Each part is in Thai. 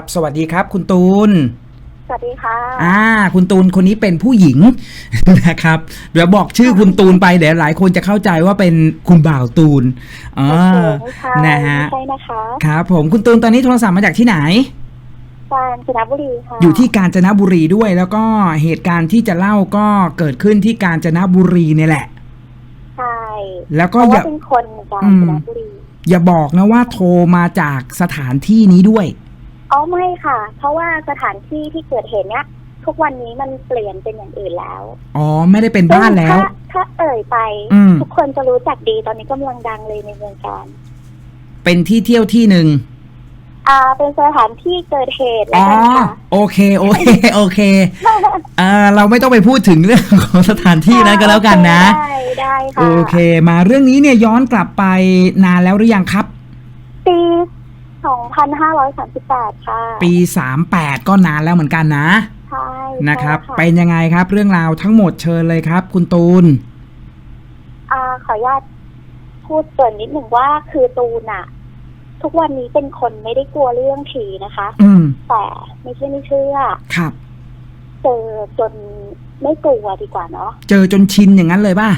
ครับสวัสดีครับ คุณตูน สวัสดีค่ะ อ่า คุณตูนคนนี้เป็นผู้หญิง นะครับ เดี๋ยวบอกชื่อคุณตูนไปเดี๋ยวหลายคนจะเข้าใจว่าเป็นคุณบ่าวตูนอ่าโอเคไม่ใช่นะฮะไม่ใช่นะคะ ครับ ผมคุณตูนตอนนี้โทรศัพท์มาจากที่ไหน กาญจนบุรีค่ะอยู่ที่กาญจนบุรีด้วย แล้วก็เหตุการณ์ที่จะเล่าก็เกิดขึ้นที่กาญจนบุรีเนี่ยแหละ ใช่แล้วเพก็ราะอย่าว่า เป็นคนกาญจนบุรีอย่าบอกนะว่าโทรมาจากสถานที่นี้ด้วย อ๋อไม่ค่ะ เพราะว่าสถานที่ที่เกิดเหตุเนี้ยทุกวันนี้มันเปลี่ยนเป็นอย่างอื่นแล้ว อ๋อ ไม่ได้เป็นบ้านแล้วซึ่งถ้าถ้าเอ่ยไปอืมทุกคนจะรู้จักดีตอนนี้กำลังดังเลยในเมืองการ เป็นที่เที่ยวที่หนึ่งอ่า เป็นสถานที่เกิดเหตุแล้อ๋วอกันค่ะโอเค โอเค โอเคเออเราไม่ต้องไปพูดถึงเรื่องของสถานที่นั้นก็แล้วกันนะ ได้ได้ค่ะ โอเค มาเรื่องนี้เนี่ยย้อนกลับไปนานแล้วหรือยังครับ ปี 2538 ค่ะ ปี 38 ก็นานแล้วเหมือนกันนะ ใช่นะครับ ใช่เป็นยังไงครับ เรื่องราวทั้งหมดเชิญเลยครับ คุณตูน อ่าขออนุญาตพูดเกรินนิดหนึ่งว่าคือตูนอะทุกวันนี้เป็นคนไม่ได้กลัวเรื่องผีนะคะ อืม แต่ไม่ใช่ไม่เชื่อครับ เจอจนไม่กลัวดีกว่าเนาะ เจอจนชินอย่างนั้นเลยป่ะ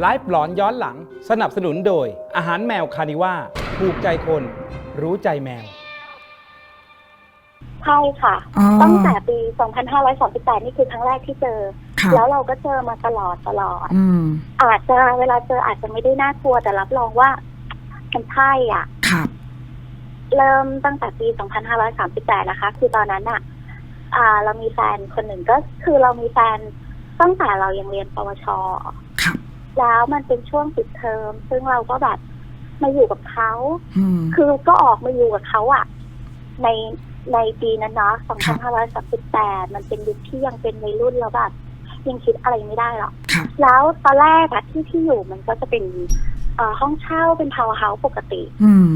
ไลฟ์หลอนย้อนหลัง สนับสนุนโดยอาหารแมวคานิว่าถูกใจคน รู้ใจแมว ใช่ค่ะ อ๋อ ตั้งแต่ปี 2538 นี่คือครั้งแรกที่เจอครับแล้วเราก็เจอมาตลอดตลอด อืม อาจจะเวลาเจออาจจะไม่ได้น่ากลัวแต่รับรองว่ามันใช่อะ ครับ เริ่มตั้งแต่ปี 2538 นะคะ คือตอนนั้นอะอ่า เรามีแฟนคนหนึ่งก็คือเรามีแฟนตั้งแต่เรายังเรียนปวช ครับ แล้วมันเป็นช่วงปิดเทอม ซึ่งเราก็แบบ มาอยู่กับเขา อืม คือก็ออกมาอยู่กับเขาอะในในปีนั้นเนาะ2538 มันเป็นยุคที่ยังเป็นวัยรุ่นแล้วแบบยังคิดอะไรไม่ได้หรอก ครับแล้วตอนแรกอะที่ที่อยู่มันก็จะเป็นเอ่อห้องเช่าเป็นทาวน์เฮาส์ปกติ อืม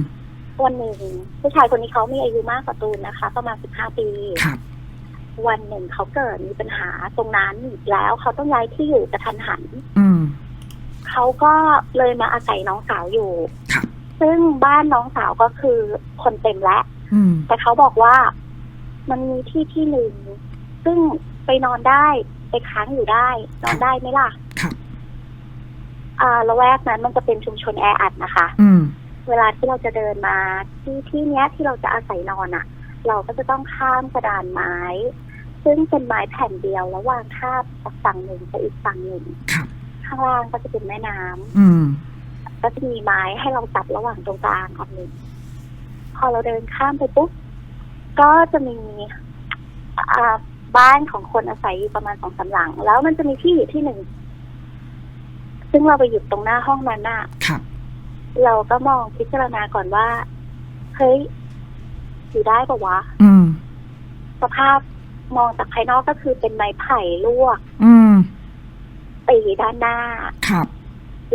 วันหนึ่งผู้ชายคนนี้เขามีอายุมากกว่าตูนนะคะ ประมาณสิบห้าปี ครับ วันหนึ่งเขาเกิดมีปัญหาตรงนั้นแล้วเขาต้องย้ายที่อยู่กระทันหัน อืม เขาก็เลยมาอาศัยน้องสาวอยู่ ครับ ซึ่งบ้านน้องสาวก็คือคนเต็มแล้ว อืม แต่เขาบอกว่ามันมีที่ที่หนึ่งซึ่งไปนอนได้ไปค้างอยู่ได้ นอนได้ไหมล่ะครับ อ่าละแวกนั้นมันจะเป็นชุมชนแออัดนะคะ อืม เวลาที่เราจะเดินมาที่ที่เนี้ยที่เราจะอาศัยนอนอะ่ะ เราก็จะต้องข้ามกระดานไม้ ซึ่งเป็นไม้แผ่นเดียวแล้ววางข้ามจากฝั่งหนึ่งไปอีกฝั่งหนึ่งครับ ข้างล่างก็จะเป็นแม่น้ำอืม ก็จะมีไม้ให้เราจับระหว่างตรงกลางอันหนึ่งพอเราเดินข้ามไปปุ๊บก็จะมีอ่าบ้านของคนอาศัยอยู่ประมาณสองสามหลัง แล้วมันจะมีที่อยู่ที่หนึ่ง ซึ่งเราไปหยุดตรงหน้าห้องนั้นน่ะ ครับ เราก็มองพิจารณาก่อนว่า เฮ้ย อยู่ได้ปะวะ อืม สภาพมองจากภายนอกก็คือเป็นไม้ไผ่ลวก อืม ตีด้านหน้า ครับ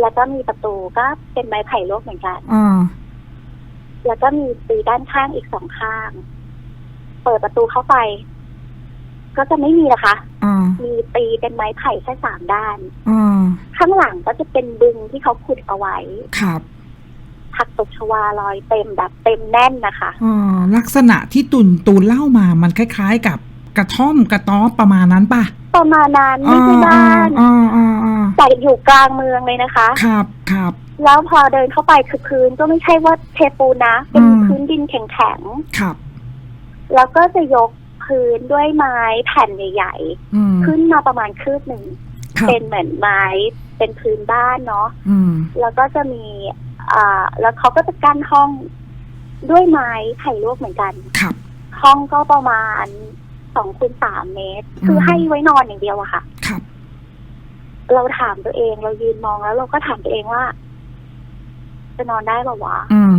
แล้วก็มีประตูก็เป็นไม้ไผ่ลวกเหมือนกัน อ่า แล้วก็มีตีด้านข้างอีกสองข้าง เปิดประตูเข้าไป ก็จะไม่มีนะคะ อ่า มีตีเป็นไม้ไผ่แค่สามด้าน อ่า ข้างหลังก็จะเป็นบึงที่เขาขุดเอาไว้ ครับ ผักตบชวาลอยเต็มแบบเต็มแน่นนะคะ อ่า ลักษณะที่ตุนตูนเล่ามามันคล้าย ๆ กับกระท่อมกระต๊อบประมาณนั้นป่ะ ประมาณนั้นไม่ใช่บ้านอ่าอ่าอ่าแต่อยู่กลางเมืองเลยนะคะ ครับครับ แล้วพอเดินเข้าไปคือพื้นก็ไม่ใช่ว่าเทปูนนะเป็นอืม พื้นดินแข็งครับ ๆแล้วก็จะยกพื้นด้วยไม้แผ่นใหญ่ อืมๆ ขึ้นมาประมาณคืบหนึ่งครับเป็นเหมือนไม้เป็นพื้นบ้านเนาะ อืม แล้วก็จะมี อ่า แล้วเขาก็จะกั้นห้องด้วยไม้ไผ่ลวกเหมือนกัน ครับ ห้องก็ประมาณ สองคูณสามเมตร คือให้ไว้นอนอย่างเดียวอะค่ะ ครับ เราถามตัวเองเรายืนมองแล้ว เราก็ถามตัวเองว่า จะนอนได้เปล่าวะอืม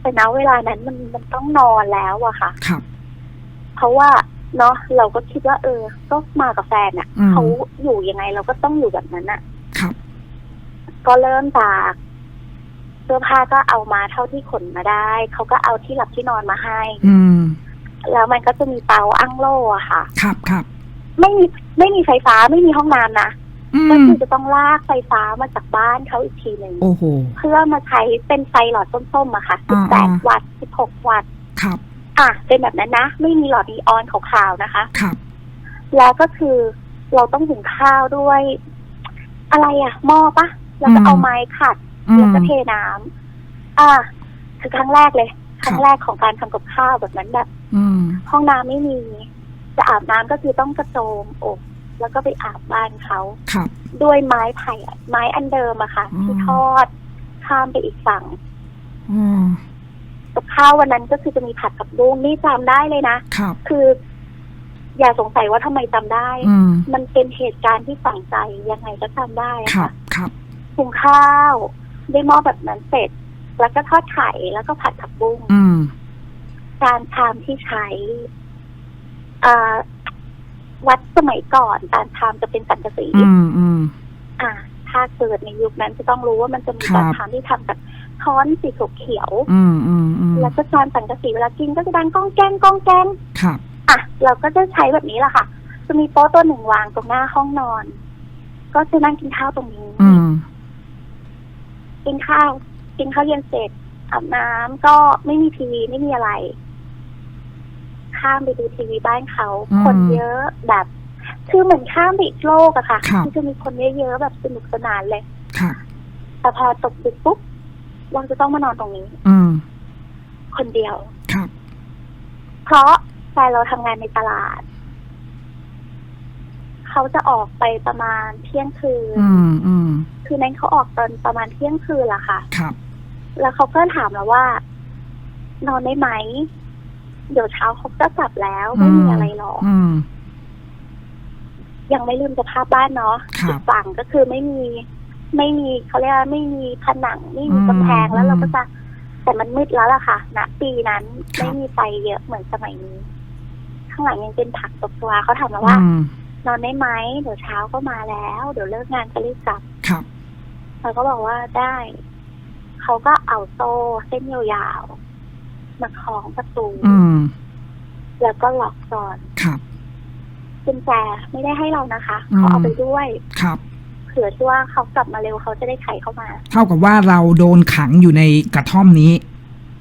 แต่ณเวลานั้นมันมันต้องนอนแล้วอะค่ะ ครับ เพราะว่าเนาะเราก็คิดว่า เออ ก็มากับแฟนอะอืมเขาอยู่ยังไง เราก็ต้องอยู่แบบนั้นอะครับ ก็เริ่มจากเสื้อผ้าก็เอามาเท่าที่ขนมาได้ เขาก็เอาที่หลับที่นอนมาให้ อืม แล้วมันก็จะมีเตาอั้งโล่อะค่ะ ครับครับ ไม่มีไม่มีไฟฟ้าไม่มีห้องน้ำนะอืก็มคือจะต้องลากไฟฟ้ามาจากบ้านเขาอีกทีหนึ่งโอ้โหเพื่อมาใช้เป็นไฟหลอดส้มๆอะค่ะอ่า18วัตต์16วัตต์ครับอะเป็นแบบนั้นนะ ไม่มีหลอดนีออนขาวๆนะคะครับ แล้วก็คือเราต้องหุงข้าวด้วย อะไรอะหม้อปะแล้วก็อืมเอาไม้ขัดอืแล้วมก็เทน้ำอะคือครั้งแรกเลย ครั้คงรับแรกของการทำกับข้าวแบบนั้นแบบอืมห้องน้ำไม่มี จะอาบน้ำก็คือต้องกระโจมอกแล้วก็ไปอาบบ้านเขาครับด้วยไม้ไผ่อะไม้อันเดิมอะค่ะอืมที่ทอดข้ามไปอีกฝั่งอืมกับข้าววันนั้นก็คือจะมีผัดกับบุ้งนี่จำได้เลยนะครับคือ อย่าสงสัยว่าทำไมจำได้อืมมันเป็นเหตุการณ์ที่ฝังใจยังไงก็จำได้อะครัค่ะบครับหุงข้าวได้หม้อแบบนั้นเสร็จ แล้วก็ทอดไข่แล้วก็ผัดผักบุ้งอืม จานชามที่ใช้อ่าวัดสมัยก่อนจานชามจะเป็นสังกะสีอืมอืม อ่า ถ้าเกิดในยุคนั้นจะต้องรู้ว่ามันจะมีครับ จานชามที่ทำจากช้อนสีเขียวอืมอืมอืมๆแล้วก็จานสังกะสีเวลากินก็จะดังก้องแกงก้องแกง ครับ อะเราก็จะใช้แบบนี้แหละค่ะ จะมีโต๊ะตัวหนึ่งวางตรงหน้าห้องนอน ก็จะนั่งกินข้าวตรงนี้ อืม กินข้าว กินข้าวเย็นเสร็จอาบน้ำก็ไม่มีทีวีไม่มีอะไร ข้ามไปดูทีวีบ้านเขาอืมคนเยอะแบบคือเหมือนข้ามไปอีกโลกอะค่ะครับที่จะมีคนเยอะๆแบบสนุกสนานเลยครับแต่พอตกดึกปุ๊บเราจะต้องมานอนตรงนี้ อืมคนเดียวครับ เพราะแฟนเราทำงานในตลาด เขาจะออกไปประมาณเที่ยงคืน อืมอืมคือนั้นเขาออกตอนประมาณเที่ยงคืนละค่ะ ครับ แล้วเขาก็ถามเราว่า นอนได้ไหม เดี๋ยวเช้าเขาจะกลับแล้วไม่มีอะไรหรอกอืมยังไม่ลืมสภาพบ้านเนาะครับอีกฝั่งก็คือไม่มี ไม่มีเขาเรียกว่าไม่มีผนังไม่มีอืมกำแพงแล้วอืมเราก็จะแต่มันมืดแล้วล่ะค่ะณปีนั้นครับไม่มีไฟเยอะเหมือนสมัยนี้ ข้างหลังยังเป็นผักตบตัวเขาถามเราว่าอืมนอนได้ไหมเดี๋ยวเช้าก็มาแล้ว เดี๋ยวเลิกงานก็รีบกลับครับเราก็บอกว่าได้ เขาก็เอาโซ่เส้นยาวๆมาคล้องประตูอืมแล้วก็ล็อกก่อนครับกุญแจไม่ได้ให้เรานะคะอืมเขาเอาไปด้วยครับเผื่อที่ว่าเขากลับมาเร็วเขาจะได้ไขเข้ามา เท่ากับว่าเราโดนขังอยู่ในกระท่อมนี้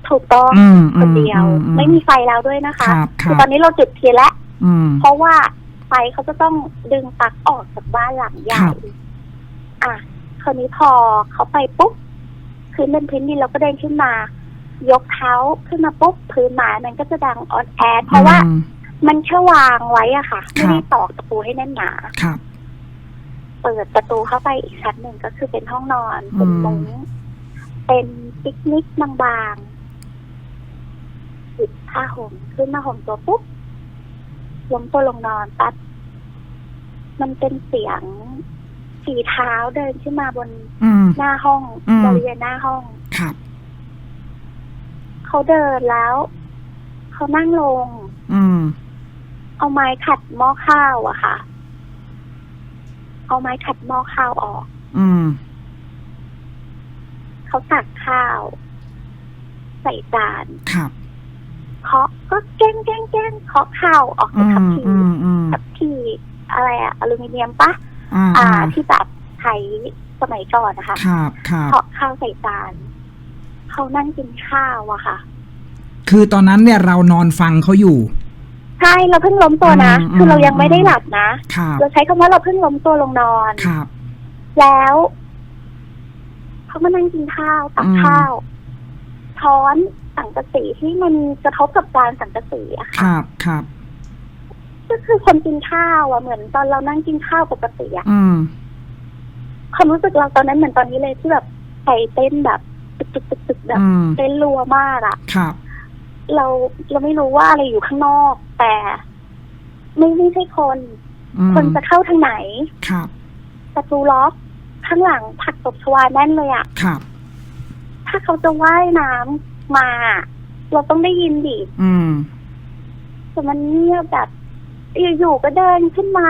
ถูกต้องอืมคนเดียวอืมอืมไม่มีไฟแล้วด้วยนะคะครับครับอตอนนี้เราจุดเทียนแล้วอืมเพราะว่าไฟเขาจะต้องดึงปลั๊กออกจากบ้านหลังใหญ่ครับอะคราวนี้พอเขาไปปุ๊บ พื้นเป็นพื้นดินเราก็เดินขึ้นมา ยกเท้าขึ้นมาปุ๊บพื้นไม้มันก็จะดังออนแอดเพราะว่าอืมมันแค่วางไว้อะค่ะครับไม่ได้ตอกตะปูให้แน่นหนาครับเปิดประตูเข้าไปอีกชั้นหนึ่งก็คือเป็นห้องนอนเป็นอืมมุ้งเป็นปิกนิกบางๆหยิบผ้าห่มขึ้นมาห่มตัวปุ๊บล้มตัวลงนอนปั๊บมันเป็นเสียง ฝีเท้าเดินขึ้นมาบนอืม หน้าห้องอืม บริเวณหน้าห้อง ครับ เขาเดินแล้ว เขานั่งลง อืม เอาไม้ขัดหม้อข้าวอะค่ะ เอาไม้ขัดหม้อข้าวออก อืม เขาตักข้าว ใส่จานครับ เคาะก็แกล้งแกล้งแกล้งเคาะข้าวออกอืจากทัพมพีอืม อืม ทัพพีอะไรอะอลูมิเนียมปะ อ่าอ่าอ่า ที่แบบใช้สมัยก่อนนะคะครับครับเคาะข้าวใส่จานเขานั่งกินข้าวอะค่ะ คือตอนนั้นเนี่ยเรานอนฟังเขาอยู่ ใช่เราเพิ่งล้มตัวนะอืมคือเรายังอืมไม่ได้หลับนะครับเราใช้คำว่าเราเพิ่งล้มตัวลงนอนครับ แล้วเขามานั่งกินข้าวตักอืมข้าวช้อนสังกะสีที่มันกระทบกับจานสังกะสีอะคค่ะรับครับ ก็คือคนกินข้าวอะเหมือนตอนเรานั่งกินข้าวปกติอะอืมความรู้สึกเราตอนนั้นเหมือนตอนนี้เลยที่แบบใจเต้นแบบตึกตึกตึกตึกแบบ อืม เต้นรัวมากอะครับ เราเราไม่รู้ว่าอะไรอยู่ข้างนอก แต่ ไม่ไม่ใช่คน อืมคนจะเข้าทางไหนครับ ประตูล็อกข้างหลังผักตบชวาแน่นเลยอะครับ ถ้าเขาจะว่ายน้ำมา เราต้องได้ยินดิอืม แต่มันเงียบแบบ อยู่ๆก็เดินขึ้นมา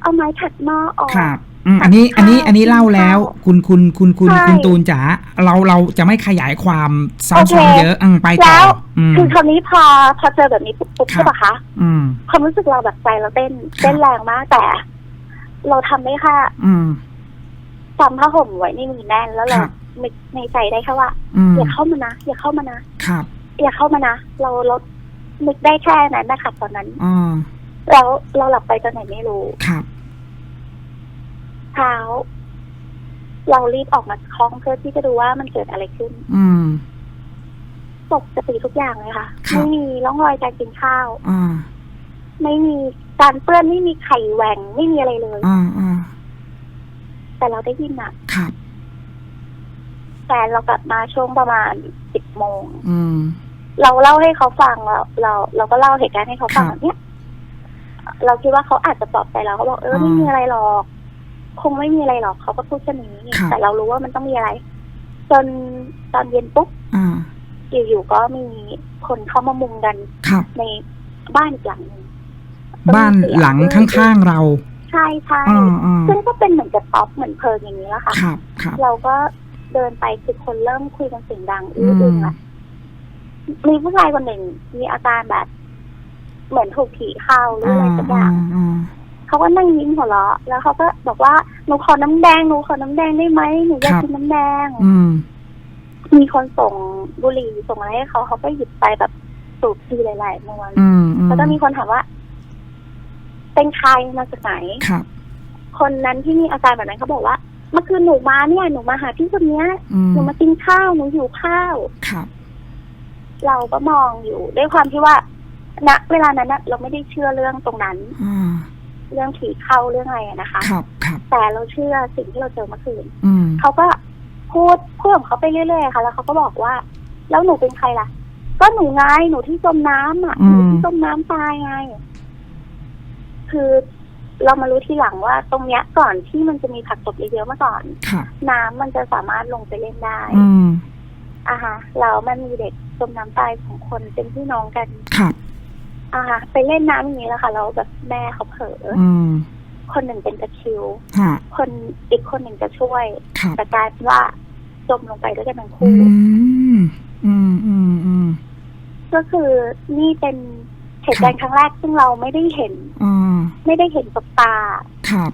เอาไม้ขัดหม้อออก ครับอืมอันนี้อันนี้อันนี้เล่าแล้ว คุณคุณคุณคุณใช่ คุณตูนจ๋าเราเราจะไม่ขยายความซ้โอเคำๆเยอะอืมไปต่อแล้วอืม คือคราวนี้พอพอเจอแบบนี้ปุ๊บปุ๊บครับ ใช่ปะคะอืม ความรู้สึกเราแบบใจเราเต้นครับเต้นแรงมากแต่ เราทำได้แค่อืม จำผ้าห่มไว้ในมือแน่นแล้วเราครับ ในในใจได้แค่ว่าอืมอย่าเข้ามานะอย่าเข้ามานะครับ อย่าเข้ามานะเราลด นึกได้แค่นั้นนะคะตอนนั้นอ่าแล้วเราหลับไปตอนไหนไม่รู้ครับ เช้า เรารีบออกมาจากห้องเพื่อที่จะดูว่ามันเกิดอะไรขึ้น อืมปกติทุกอย่างเลยค่ะ ครับ ไม่มีร่องรอยการกินข้าว อ่าไม่มีการเปื้อนไม่มีไข่แหว่งไม่มีอะไรเลย อ่าอ่าแต่เราได้ยินอะครับ แฟนเรากลับมาช่วงประมาณสิบโมง อืม เราเล่าให้เขาฟังเราเราเราก็เล่าเหตุการณ์ให้เขาฟังครับแบบเนี้ยเราคิดว่าเขาอาจจะปลอบใจเราเขาบอกเอออ่าไม่มีอะไรหรอก คงไม่มีอะไรหรอกเขาก็พูดแค่นี้ครับแต่เรารู้ว่ามันต้องมีอะไร จนตอนเย็นปุ๊บอ่าอยู่ๆก็มีคนเข้ามามุงกันครับในบ้านอีกหลังหนึ่งบ้านหลังข้างๆเรา ใช่ใช่อ่าอ่าซึ่งก็เป็นเหมือนกับป๊อปเหมือนเพลิงอย่างนี้แหละค่ะครับครับเราก็เดินไปคือคนเริ่มคุยกันเสียงดังอือื้ออึงมละ มีผู้ชายคนหนึ่งมีอาการแบบ เหมือนถูกผีเข้าหรืออะไรสักอย่างอ่าเขาก็นั่งยิ้มหัวเราะแล้วเขาก็บอกว่าหนูขอน้ำแดงหนูขอน้ำแดงได้ไหมหนูอยากกินน้ำแดง อืมมีคนส่งบุหรี่ส่งอะไรให้เขาเขาก็หยิบไปแบบสูบทีหลายๆมวนอืมอืมแล้วก็มีคนถามว่า เป็นใครมาจากไหนครับคนนั้นที่มีอาการแบบนั้นเขาบอกว่าเมื่อคืนหนูมาเนี่ยหนูมาหาพี่คนเนี้ยอืมหนูมากินข้าวหนูหิวข้าวครับ เราก็มองอยู่ด้วยความที่ว่าณเวลานั้นนะเราไม่ได้เชื่อเรื่องตรงนั้นอ่าเรื่องผีเข้าเรื่องอะไรอะนะคะ ครับครับ แต่เราเชื่อสิ่งที่เราเจอเมื่อคืนอืม เขาก็พูดพูดของเขาไปเรื่อยๆค่ะ แล้วเขาก็บอกว่า แล้วหนูเป็นใครล่ะ ก็หนูไงหนูที่จมน้ำอะหนูที่จมน้ำตายไง คือเรามารู้ทีหลังว่า ตรงเนี้ยก่อนที่มันจะมีผักตบเยอะๆเมื่อก่อน ค่ะ น้ำมันจะสามารถลงไปเล่นได้ อืม อะฮะแล้วมันมีเด็กจมน้ำตายสองคนเป็นพี่น้องกัน ครับ อะฮะไปเล่นน้ำอย่างนี้แหละค่ะแล้วแบบแม่เขาเผลอออืมคนหนึ่งเป็นตะคริวฮะคนอีกคนหนึ่งจะช่วย ครับ แต่กลายเป็นว่าจมลงไปด้วยกันทั้งอืคู่ ม อืม อืม อืม ก็คือนี่เป็นเหตุการณ์ครั้งแรกซึ่งเราไม่ได้เห็น อ่า ไม่ได้เห็นกับตา ครับ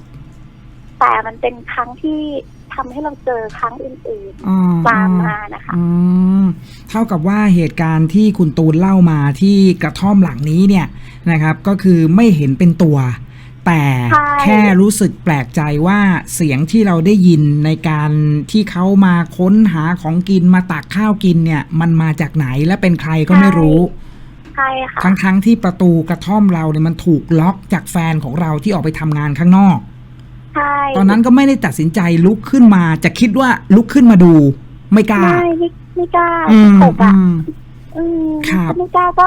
แต่มันเป็นครั้งที่ ทำให้เราเจอครั้งอื่นอ่าๆตามมานะคะอืมเท่ากับว่าเหตุการณ์ที่คุณตูนเล่ามาที่กระท่อมหลังนี้เนี่ยนะครับ ก็คือไม่เห็นเป็นตัว แต่ใช่แค่รู้สึกแปลกใจว่าเสียงที่เราได้ยินในการที่เขามาค้นหาของกินมาตักข้าวกินเนี่ย มันมาจากไหนและเป็นใครก็ไม่รู้ใช่ค่ะทั้งทั้งๆที่ประตูกระท่อมเราเนี่ยมันถูกล็อกจากแฟนของเราที่ออกไปทำงานข้างนอกใช่ตอนนั้นก็ไม่ได้ตัดสินใจลุกขึ้นมาจะคิดว่าลุกขึ้นมาดู ไม่กล้าไม่ไม่ไม่กล้าอืมตกอือะมอืมครับ ไม่กล้าก็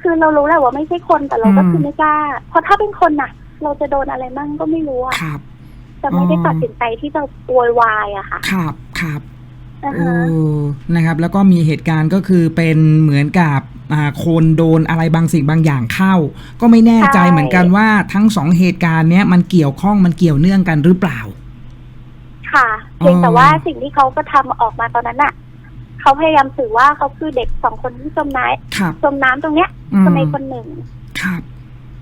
คือเรารู้แหละว่าไม่ใช่คนแต่เราก็อืมคือไม่กล้า เพราะถ้าเป็นคนน่ะ เราจะโดนอะไรมั่งก็ไม่รู้อะครับ จะไม่ได้อ๋อตัดสินใจที่จะโวยวายอะค่ะ ครับครับอ่า เอฮะอนะครับ แล้วก็มีเหตุการณ์ก็คือเป็นเหมือนกับอ่าคนโดนอะไรบางสิ่งบางอย่างเข้า ก็ไม่แน่ใจเหมือนกันว่าทั้งสองเหตุการณ์เนี้ยมันเกี่ยวข้องมันเกี่ยวเนื่องกันหรือเปล่า ค่ะเพียงแต่อ๋อว่าสิ่งที่เขาก็ทำออกมาตอนนั้นน่ะเขาพยายามสื่อว่าเขาคือเด็กสองคนที่จมน้ครับำจมน้ำตรงเนี้ยอืมคนใดคนหนึ่งครับ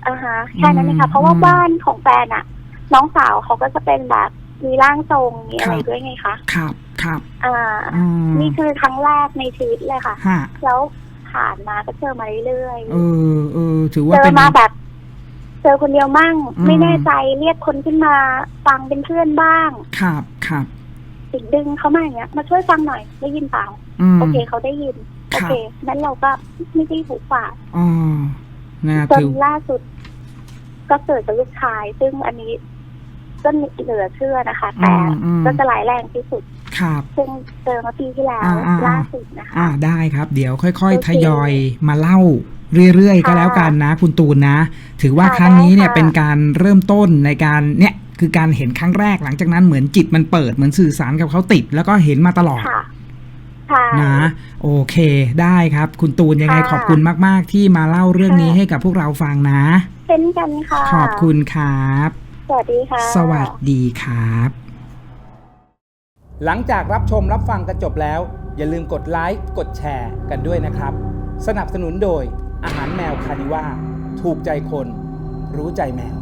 อ่าฮะแค่นั้นเองอืค่ะมเพราะว่าอืมบ้านของแฟนอะน้องสาวเขาก็จะเป็นแบบมีร่างทรงมีอะไรครับด้วยไงคะครับ ครับอ่าอืมนี่คือครั้งแรกในชีวิตเลยค่ะ ฮะแล้วผ่านมาก็เจอมาเรื่อยเออเออถือๆว่าเจอเป็นมาแบบ เจอคนเดียวมั่ง อืม ไม่แน่ใจเรียกคนขึ้นมาฟังเป็นเพื่อนบ้างครับครับสิ่งดึงเขามาอย่างเงี้ยมาช่วยฟังหน่อยได้ยินเปล่า อืม โอเคเขาได้ยินครัโอบเคนั้นเราก็ไม่ได้หูฝาดอ๋อนะจนถือล่าสุด ก็เกิดกับลูกชาย ซึ่งอันนี้ก็เหลือเชื่อนะคะ แต่อืมอืมก็จะหลายแรงที่สุด ครับซึ่งเจอมาปีที่แล้วอ่าอ่าอ่า ล่าสุดนะคะ อ่าได้ครับ เดี๋ยวค่อย โอๆ เคทยอยมาเล่าเรื่อยๆก็ค่ะแล้วกันนะ คุณตูนนะ ถือว่าค่ะครั้งนี้เนี่ยได้ค่ะ เป็นการเริ่มต้นในการเนี่ยคือการเห็นครั้งแรกหลังจากนั้นเหมือนจิตมันเปิดเหมือนสื่อสารกับเขาติด แล้วก็เห็นมาตลอด ค่ะค่ะ นะโอเคได้ครับ คุณตูนยังไงค่ะขอบคุณมากๆ ที่มาเล่าเรื่องนี้ค่ะ ให้กับพวกเราฟังนะ เช่นกันค่ะขอบคุณครับ สวัสดีค่ะ สวัสดีครับ หลังจากรับชมรับฟังกันจบแล้ว อย่าลืมกดไลค์กดแชร์กันด้วยนะครับ สนับสนุนโดยอาหารแมวคานิว่าถูกใจคน รู้ใจแมว